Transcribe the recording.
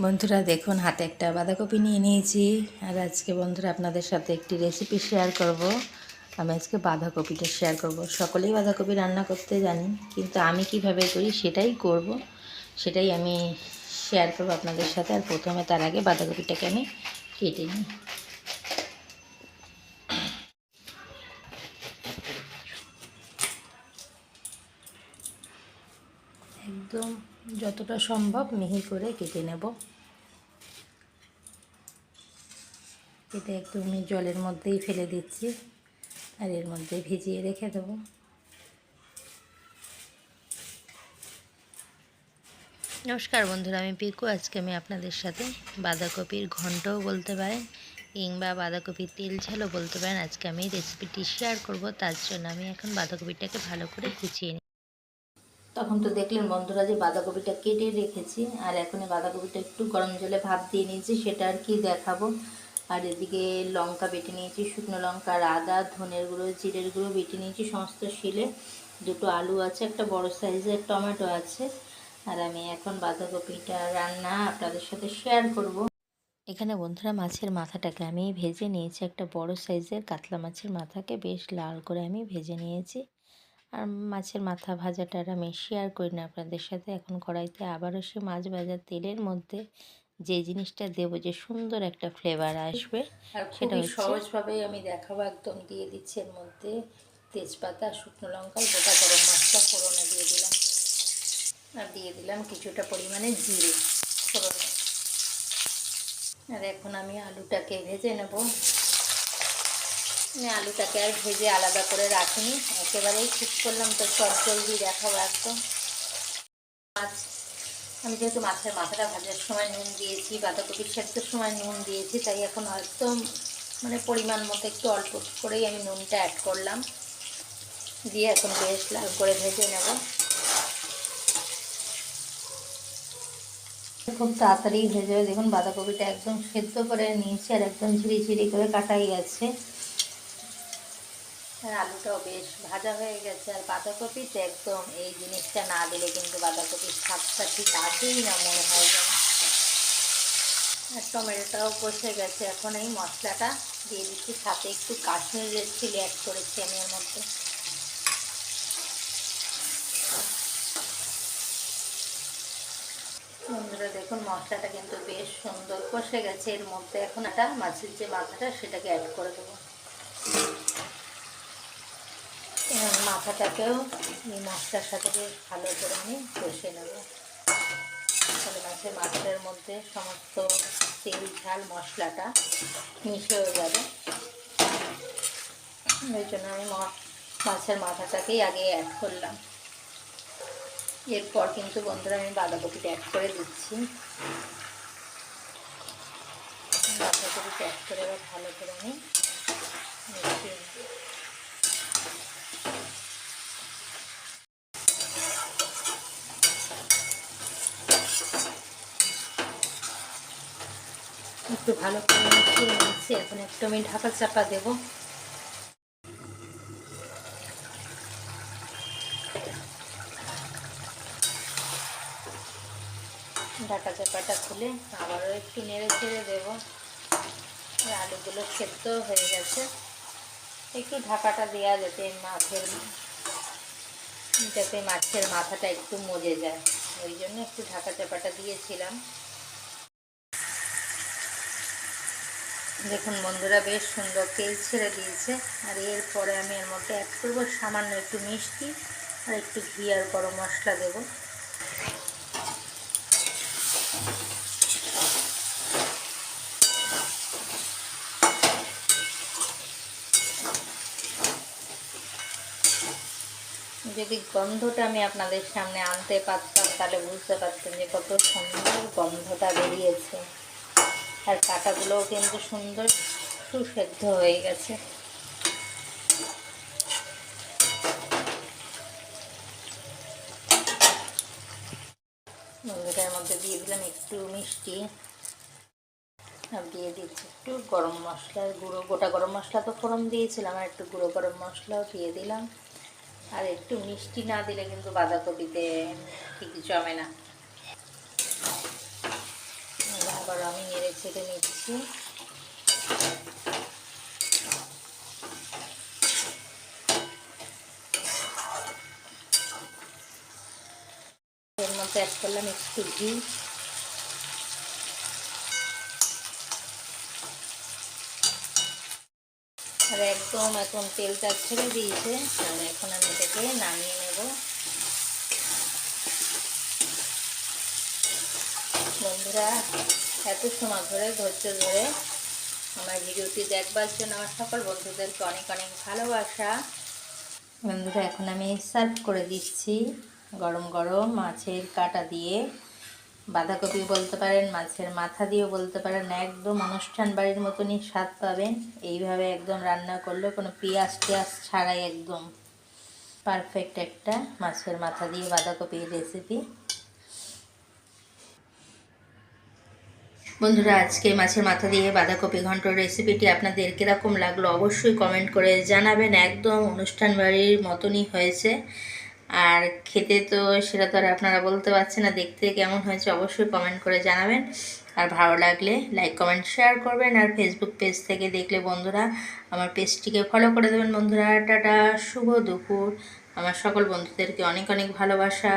বন্ধুরা দেখুন, হাতে একটা বাঁধাকপি নিয়ে নিয়েছি। আর আজকে বন্ধুরা আপনাদের সাথে একটি রেসিপি শেয়ার করব। আমি আজকে বাঁধাকপিটা শেয়ার করব। সকলেই বাঁধাকপি রান্না করতে জানি কিন্তু আমি কীভাবে করি সেটাই করব। সেটাই আমি শেয়ার করব আপনাদের সাথে। আর প্রথমে তার আগে বাঁধাকপিটাকে আমি কেটে নিই। একদম যতটা সম্ভব মিহি করে কেটে নেব। কেটে আমি জলের মধ্যেই ফেলে দিচ্ছি আর এর মধ্যে ভিজিয়ে রেখে দেবো। নমস্কার বন্ধুরা, আমি পিকু। আজকে আমি আপনাদের সাথে বাঁধাকপির ঘন্টও বলতে পারেন কিংবা বাঁধাকপির তেল ঝালও বলতে পারেন। আজকে আমি রেসিপিটি শেয়ার করব, তার জন্য আমি এখন বাঁধাকপিটাকে ভালো করে কুচিয়ে নিই তখন তো দেখলেন বন্ধুরা যে বাঁধাকপিটা কেটে রেখেছি, আর এখন বাঁধাকপিটা একটু গরম জলে ভাপ দিয়ে নিয়েছি, সেটা আর কি দেখাবো। আর এদিকে লঙ্কা বেটে নিয়েছি, শুকনো লঙ্কা, আর আদা, ধনের গুঁড়ো, জিরের গুঁড়ো বেটে নিয়েছি, সমস্ত শিলে। দুটো আলু আছে, একটা বড় সাইজের টমেটো আছে, আর আমি এখন বাঁধাকপিটা রান্না আপনাদের সাথে শেয়ার করব। এখানে বন্ধুরা মাছের মাথাটাকে আমি ভেজে নিয়েছি, একটা বড় সাইজের, কাতলা মাছের মাথাকে বেশ লাল করে আমি ভেজে নিয়েছি। আর মাছের মাথা ভাজাটার আমি শেয়ার করি না আপনাদের সাথে। এখন কড়াইতে আবারও সে মাছ ভাজার তেলের মধ্যে যে জিনিসটা দেবো যে সুন্দর একটা ফ্লেভার আসবে সেটা সহজভাবে আমি দেখাবো একদম দিয়ে দিচ্ছি এর মধ্যে তেজপাতা শুকনো লঙ্কা গোটা গরম মশলা ফোড়নে দিয়ে দিলাম। আর দিয়ে দিলাম কিছুটা পরিমাণে জিরে ফোড়নে। আর এখন আমি আলুটাকে ভেজে নেব। আমি আলুটাকে আর ভেজে আলাদা করে রাখিনি। একেবারেই ঠিক করলাম তো, সব জলদি দেখাবো একদম। মাছ আমি যেহেতু মাছের মাথাটা ভাজার সময় নুন দিয়েছি বাঁধাকপির সেদ্ধর সময় নুন দিয়েছি, তাই এখন একদম মানে পরিমাণ মতো একটু অল্প করেই আমি নুনটা অ্যাড করলাম। দিয়ে এখন বেশ লাল করে ভেজে নেব। খুব তাড়াতাড়ি ভেজে দেখুন, বাঁধাকপিটা একদম সেদ্ধ করে নিয়েছি আর একদম ঝিরি ঝিরি করে কাটাই গেছে। আর আলুটাও বেশ ভাজা হয়ে গেছে আর বাঁধাকপিতে একদম এই জিনিসটা না দিলে কিন্তু বাঁধাকপির স্বাদটা ঠিক আসেই না মনে হয় যেন। আর টমেটোটাও কষে গেছে। এখন এই মশলাটা দিয়ে দিচ্ছি। সাথে একটু কাশ্মীরের চিলি অ্যাড করেছি আমি এর মধ্যে। বন্ধুরা, দেখুন, মশলাটা কিন্তু বেশ সুন্দর কষে গেছে। এর মধ্যে এখন একটা মাছের যে মাথাটা, সেটাকে অ্যাড করে দেবো। মাথাটাকেও এই মশলার সাথে ভালো করে আমি কষে নেব। তাহলে মাছের মাছটার মধ্যে সমস্ত তেল, ঝাল, মশলাটা মিশেও যাবে। ওই জন্য আমি মাছের মাথাটাকেই আগে অ্যাড করলাম। এরপর কিন্তু বন্ধুরা আমি বাঁধাকপিটা অ্যাড করে দিচ্ছি। বাঁধাকপিটা অ্যাড করে ভালো করে আমি একটু ভালো করে মিশিয়ে নিচ্ছি এখন একটু আমি ঢাকা চাপা দেব। ঢাকা চাপাটা খুলে আবারও একটু নেড়ে ছেড়ে দেবো। আলুগুলো সেদ্ধ হয়ে গেছে। একটু ঢাকাটা দেওয়া যাতে মাছের যাতে মাছের মাথাটা একটু মজে যায়। ওই জন্য একটু ঢাকা চাপাটা দিয়েছিলাম। দেখুন বন্ধুরা, বেশ সুন্দর তেল ছেড়ে দিয়েছে। আর এরপরে আমি এর মধ্যে অ্যাড করব সামান্য একটু মিষ্টি আর একটু ঘি আর গরম মশলা দেব। যদি গন্ধটা আমি আপনাদের সামনে আনতে পারতাম, তাহলে বুঝতে পারতেন যে কত সুন্দর গন্ধটা বেরিয়েছে। আর কাটাগুলোও কিন্তু সুন্দর সুসেদ্ধ হয়ে গেছে। এটার মধ্যে দিয়ে দিলাম একটু মিষ্টি। আর দিয়ে দিচ্ছি একটু গরম মশলার গুঁড়ো। গোটা গরম মশলা তো ফোড়ন দিয়েছিলাম, আর একটু গুঁড়ো গরম মশলাও দিয়ে দিলাম। আর একটু মিষ্টি না দিলে কিন্তু বাঁধাকপিতে ঠিক জমে না। আবার আমি নেড়ে ছেড়ে নিচ্ছি। এর মধ্যে অ্যাড করলাম একটু ঘি। আর একদম এখন তেলটা ছেড়ে দিয়েছে আর এখন আমি এটাকে নামিয়ে নেব। বন্ধুরা, এত সময় ধরে, ধৈর্য ধরে আমার ভিডিওটি দেখবার জন্য আমার সকল বন্ধুদেরকে অনেক অনেক ভালোবাসা। বন্ধুরা, এখন আমি সার্ভ করে দিচ্ছি গরম গরম মাছের কাটা দিয়ে। বাঁধাকপি বলতে পারেন, মাছের মাথা দিয়েও বলতে পারেন, একদম অনুষ্ঠান বাড়ির মতনই স্বাদ পাবেন। এইভাবে একদম রান্না করলে কোনো পেঁয়াজ টেয়াজ ছাড়াই একদম পারফেক্ট একটা মাছের মাথা দিয়ে বাঁধাকপির রেসিপি বন্ধুরা, আজকে মাছের মাথা দিয়ে বাঁধাকপি ঘন্টর রেসিপিটি আপনাদের কীরকম লাগল অবশ্যই কমেন্ট করে জানাবেন। একদম অনুষ্ঠান বাড়ির মতনই হয়েছে। আর খেতে তো সেটা তো আর আপনারা বলতে পারছেন না, দেখতে কেমন হয়েছে অবশ্যই কমেন্ট করে জানাবেন। আর ভালো লাগলে লাইক কমেন্ট শেয়ার করবেন। আর ফেসবুক পেজ থেকে দেখলে বন্ধুরা, আমার পেজটিকে ফলো করে দেবেন বন্ধুরা। টাটা, শুভ দুপুর। আমার সকল বন্ধুদেরকে অনেক অনেক ভালোবাসা।